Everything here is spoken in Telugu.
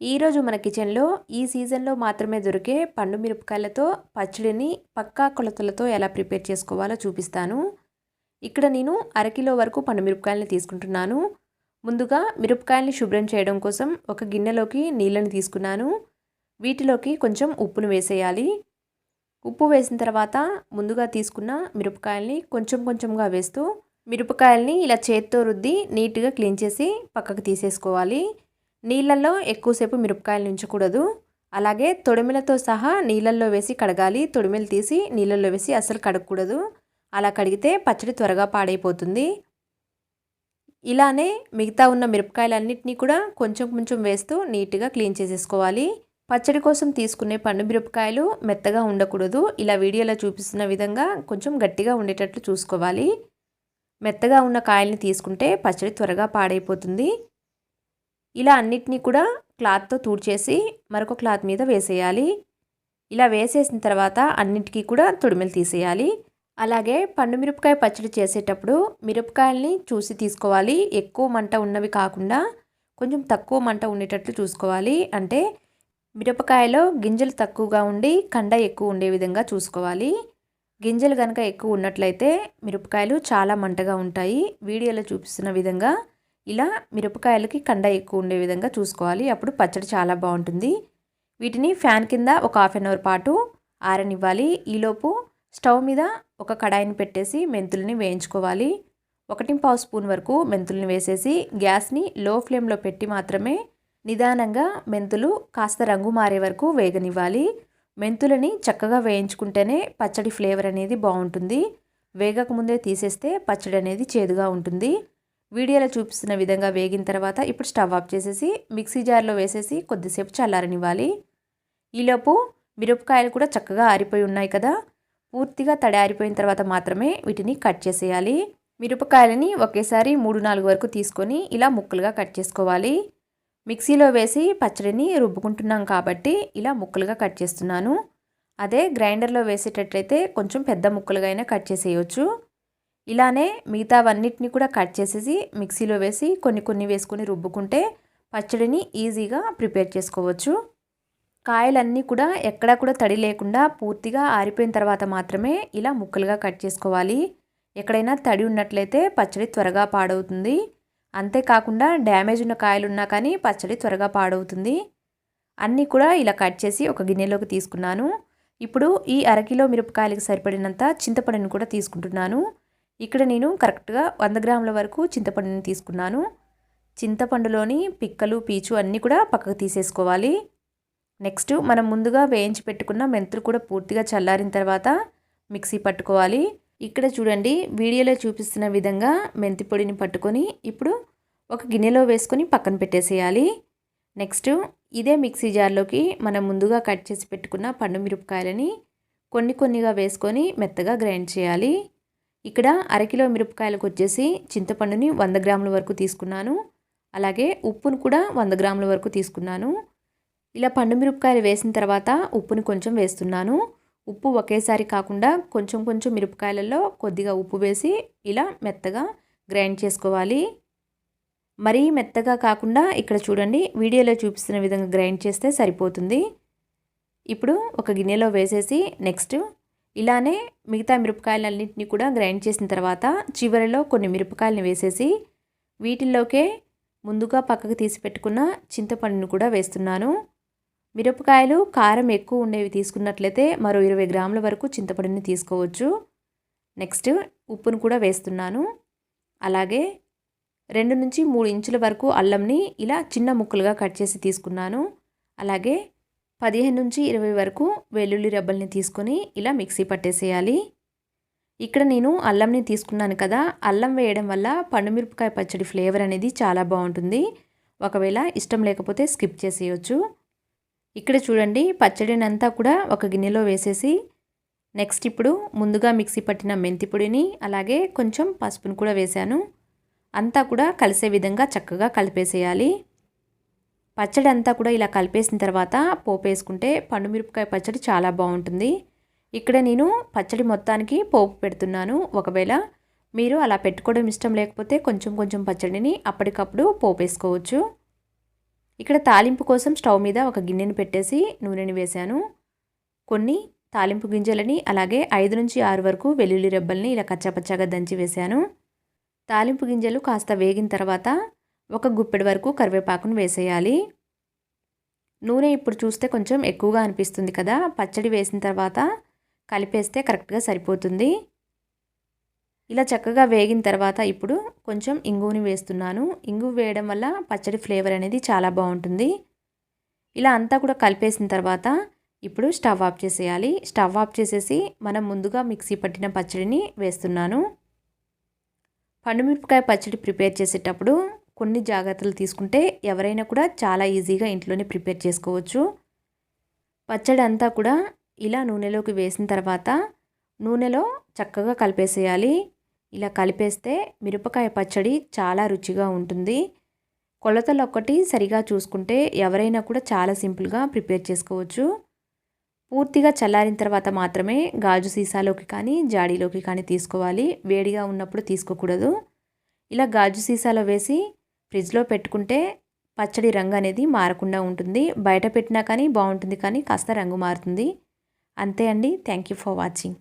ఈరోజు మన కిచెన్లో ఈ సీజన్లో మాత్రమే దొరికే పండు మిరపకాయలతో పచ్చడిని పక్కా కొలతలతో ఎలా ప్రిపేర్ చేసుకోవాలో చూపిస్తాను. ఇక్కడ నేను అరకిలో వరకు పండు మిరపకాయలని తీసుకుంటున్నాను. ముందుగా మిరపకాయల్ని శుభ్రం చేయడం కోసం ఒక గిన్నెలోకి నీళ్ళని తీసుకున్నాను. వీటిలోకి కొంచెం ఉప్పును వేసేయాలి. ఉప్పు వేసిన తర్వాత ముందుగా తీసుకున్న మిరపకాయల్ని కొంచెం కొంచెంగా వేస్తూ మిరపకాయల్ని ఇలా చేత్తో రుద్ది నీట్గా క్లీన్ చేసి పక్కకు తీసేసుకోవాలి. నీళ్ళల్లో ఎక్కువసేపు మిరపకాయలు ఉంచకూడదు అలాగే తొడిమిలతో సహా నీళ్ళల్లో వేసి కడగాలి. తొడిమిలు తీసి నీళ్ళల్లో వేసి అసలు కడగకూడదు. అలా కడిగితే పచ్చడి త్వరగా పాడైపోతుంది. ఇలానే మిగతా ఉన్న మిరపకాయలన్నింటినీ కూడా కొంచెం కొంచెం వేస్తూ నీట్గా క్లీన్ చేసేసుకోవాలి. పచ్చడి కోసం తీసుకునే పండు మిరపకాయలు మెత్తగా ఉండకూడదు. ఇలా వీడియోలో చూపిస్తున్న విధంగా కొంచెం గట్టిగా ఉండేటట్లు చూసుకోవాలి. మెత్తగా ఉన్న కాయల్ని తీసుకుంటే పచ్చడి త్వరగా పాడైపోతుంది. ఇలా అన్నిటినీ కూడా క్లాత్తో తూడ్చేసి మరొక క్లాత్ మీద వేసేయాలి. ఇలా వేసేసిన తర్వాత అన్నిటికీ కూడా తొడిమెలు తీసేయాలి. అలాగే పండు మిరపకాయ పచ్చడి చేసేటప్పుడు మిరపకాయల్ని చూసి తీసుకోవాలి. ఎక్కువ మంట ఉన్నవి కాకుండా కొంచెం తక్కువ మంట ఉండేటట్లు చూసుకోవాలి. అంటే మిరపకాయలో గింజలు తక్కువగా ఉండి కండ ఎక్కువ ఉండే విధంగా చూసుకోవాలి. గింజలు కనుక ఎక్కువ ఉన్నట్లయితే మిరపకాయలు చాలా మంటగా ఉంటాయి. వీడియోలో చూపిస్తున్న విధంగా ఇలా మిరపకాయలకి కండ ఎక్కువ ఉండే విధంగా చూసుకోవాలి. అప్పుడు పచ్చడి చాలా బాగుంటుంది. వీటిని ఫ్యాన్ కింద ఒక హాఫ్ అన్ అవర్ పాటు ఆరనివ్వాలి. ఈలోపు స్టవ్ మీద ఒక కడాయిని పెట్టేసి మెంతుల్ని వేయించుకోవాలి. ఒకటి పావు స్పూన్ వరకు మెంతుల్ని వేసేసి గ్యాస్ని లో ఫ్లేమ్లో పెట్టి మాత్రమే నిదానంగా మెంతులు కాస్త రంగు మారే వరకు వేగనివ్వాలి. మెంతులని చక్కగా వేయించుకుంటేనే పచ్చడి ఫ్లేవర్ అనేది బాగుంటుంది. వేగకముందే తీసేస్తే పచ్చడి అనేది చేదుగా ఉంటుంది. వీడియోలో చూపిస్తున్న విధంగా వేగిన తర్వాత ఇప్పుడు స్టవ్ ఆఫ్ చేసేసి మిక్సీ జార్లో వేసేసి కొద్దిసేపు చల్లారనివ్వాలి. ఈలోపు మిరపకాయలు కూడా చక్కగా ఆరిపోయి ఉన్నాయి కదా. పూర్తిగా తడి ఆరిపోయిన తర్వాత మాత్రమే వీటిని కట్ చేసేయాలి. మిరపకాయలని ఒకేసారి మూడు నాలుగు వరకు తీసుకొని ఇలా ముక్కలుగా కట్ చేసుకోవాలి. మిక్సీలో వేసి పచ్చడిని రుబ్బుకుంటున్నాం కాబట్టి ఇలా ముక్కలుగా కట్ చేస్తున్నాను. అదే గ్రైండర్లో వేసేటట్లయితే కొంచెం పెద్ద ముక్కలుగా అయినా కట్ చేసేయచ్చు. ఇలానే మిగతావన్నిటిని కూడా కట్ చేసేసి మిక్సీలో వేసి కొన్ని కొన్ని వేసుకొని రుబ్బుకుంటే పచ్చడిని ఈజీగా ప్రిపేర్ చేసుకోవచ్చు. కాయలన్నీ కూడా ఎక్కడా కూడా తడి లేకుండా పూర్తిగా ఆరిపోయిన తర్వాత మాత్రమే ఇలా ముక్కలుగా కట్ చేసుకోవాలి. ఎక్కడైనా తడి ఉన్నట్లయితే పచ్చడి త్వరగా పాడవుతుంది. అంతేకాకుండా డ్యామేజ్ ఉన్న కాయలున్నా కానీ పచ్చడి త్వరగా పాడవుతుంది. అన్నీ కూడా ఇలా కట్ చేసి ఒక గిన్నెలోకి తీసుకున్నాను. ఇప్పుడు ఈ అరకిలో మిరపకాయలకు సరిపడినంత చింతపండుని కూడా తీసుకుంటున్నాను. ఇక్కడ నేను కరెక్ట్గా వంద గ్రాముల వరకు చింతపండుని తీసుకున్నాను. చింతపండులోని పిక్కలు పీచు అన్నీ కూడా పక్కకు తీసేసుకోవాలి. నెక్స్ట్ మనం ముందుగా వేయించి పెట్టుకున్న మెంతులు కూడా పూర్తిగా చల్లారిన తర్వాత మిక్సీ పట్టుకోవాలి. ఇక్కడ చూడండి వీడియోలో చూపిస్తున్న విధంగా మెంతి పొడిని పట్టుకొని ఇప్పుడు ఒక గిన్నెలో వేసుకొని పక్కన పెట్టేసేయాలి. నెక్స్ట్ ఇదే మిక్సీ జార్లోకి మనం ముందుగా కట్ చేసి పెట్టుకున్న పండు మిరపకాయలని కొన్ని కొన్నిగా వేసుకొని మెత్తగా గ్రైండ్ చేయాలి. ఇక్కడ అరకిలో మిరపకాయలకు వచ్చేసి చింతపండుని వంద గ్రాముల వరకు తీసుకున్నాను. అలాగే ఉప్పును కూడా వంద గ్రాముల వరకు తీసుకున్నాను. ఇలా పండు మిరపకాయలు వేసిన తర్వాత ఉప్పుని కొంచెం వేస్తున్నాను. ఉప్పు ఒకేసారి కాకుండా కొంచెం కొంచెం మిరపకాయలలో కొద్దిగా ఉప్పు వేసి ఇలా మెత్తగా గ్రైండ్ చేసుకోవాలి. మరీ మెత్తగా కాకుండా ఇక్కడ చూడండి వీడియోలో చూపిస్తున్న విధంగా గ్రైండ్ చేస్తే సరిపోతుంది. ఇప్పుడు ఒక గిన్నెలో వేసేసి నెక్స్ట్ ఇలానే మిగతా మిరపకాయలన్నింటినీ కూడా గ్రైండ్ చేసిన తర్వాత చివరిలో కొన్ని మిరపకాయలని వేసేసి వీటిల్లోకే ముందుగా పక్కకు తీసి పెట్టుకున్న చింతపండును కూడా వేస్తున్నాను. మిరపకాయలు కారం ఎక్కువ ఉండేవి తీసుకున్నట్లయితే మరో ఇరవై గ్రాముల వరకు చింతపండుని తీసుకోవచ్చు. నెక్స్ట్ ఉప్పును కూడా వేస్తున్నాను. అలాగే రెండు నుంచి మూడు ఇంచుల వరకు అల్లంని ఇలా చిన్న ముక్కలుగా కట్ చేసి తీసుకున్నాను. అలాగే పదిహేను నుంచి ఇరవై వరకు వెల్లుల్లి రబ్బల్ని తీసుకొని ఇలా మిక్సీ పట్టేసేయాలి. ఇక్కడ నేను అల్లంని తీసుకున్నాను కదా అల్లం వేయడం వల్ల పండుమిరపకాయ పచ్చడి ఫ్లేవర్ అనేది చాలా బాగుంటుంది. ఒకవేళ ఇష్టం లేకపోతే స్కిప్ చేసేయచ్చు. ఇక్కడ చూడండి పచ్చడిని అంతా కూడా ఒక గిన్నెలో వేసేసి నెక్స్ట్ ఇప్పుడు ముందుగా మిక్సీ పట్టిన మెంతిపొడిని అలాగే కొంచెం పసుపును కూడా వేశాను. అంతా కూడా కలిసే విధంగా చక్కగా కలిపేసేయాలి. పచ్చడి అంతా కూడా ఇలా కలిపేసిన తర్వాత పోపు వేసుకుంటే పండుమిరపకాయ పచ్చడి చాలా బాగుంటుంది. ఇక్కడ నేను పచ్చడి మొత్తానికి పోపు పెడుతున్నాను. ఒకవేళ మీరు అలా పెట్టుకోవడం ఇష్టం లేకపోతే కొంచెం కొంచెం పచ్చడిని అప్పటికప్పుడు పోపు వేసుకోవచ్చు ఇక్కడ తాలింపు కోసం స్టవ్ మీద ఒక గిన్నెని పెట్టేసి నూనెని వేశాను. కొన్ని తాలింపు గింజలని అలాగే ఐదు నుంచి ఆరు వరకు వెల్లుల్లి రెబ్బల్ని ఇలా కచ్చాపచ్చాగా దంచి వేశాను. తాలింపు గింజలు కాస్త వేగిన తర్వాత ఒక గుప్పెడు వరకు కరివేపాకును వేసేయాలి. నూనె ఇప్పుడు చూస్తే కొంచెం ఎక్కువగా అనిపిస్తుంది కదా. పచ్చడి వేసిన తర్వాత కలిపేస్తే కరెక్ట్గా సరిపోతుంది. ఇలా చక్కగా వేగిన తర్వాత ఇప్పుడు కొంచెం ఇంగువని వేస్తున్నాను. ఇంగువ వేయడం వల్ల పచ్చడి ఫ్లేవర్ అనేది చాలా బాగుంటుంది. ఇలా అంతా కూడా కలిపేసిన తర్వాత ఇప్పుడు స్టవ్ ఆఫ్ చేసేయాలి. స్టవ్ ఆఫ్ చేసేసి మనం ముందుగా మిక్సీ పట్టిన పచ్చడిని వేస్తున్నాను. పండుమిరపకాయ పచ్చడి ప్రిపేర్ చేసేటప్పుడు కొన్ని జాగ్రత్తలు తీసుకుంటే ఎవరైనా కూడా చాలా ఈజీగా ఇంట్లోనే ప్రిపేర్ చేసుకోవచ్చు. పచ్చడి అంతా కూడా ఇలా నూనెలోకి వేసిన తర్వాత నూనెలో చక్కగా కలిపేసేయాలి. ఇలా కలిపేస్తే మిరపకాయ పచ్చడి చాలా రుచిగా ఉంటుంది. కొలతలు ఒక్కటి సరిగా చూసుకుంటే ఎవరైనా కూడా చాలా సింపుల్గా ప్రిపేర్ చేసుకోవచ్చు. పూర్తిగా చల్లారిన తర్వాత మాత్రమే గాజు సీసాలోకి కానీ జాడీలోకి కానీ తీసుకోవాలి. వేడిగా ఉన్నప్పుడు తీసుకోకూడదు. ఇలా గాజు సీసాలో వేసి ఫ్రిడ్జ్లో పెట్టుకుంటే పచ్చడి రంగు అనేది మారకుండా ఉంటుంది. బయట పెట్టినా కానీ బాగుంటుంది కానీ కాస్త రంగు మారుతుంది. అంతే అండి. Thank you for watching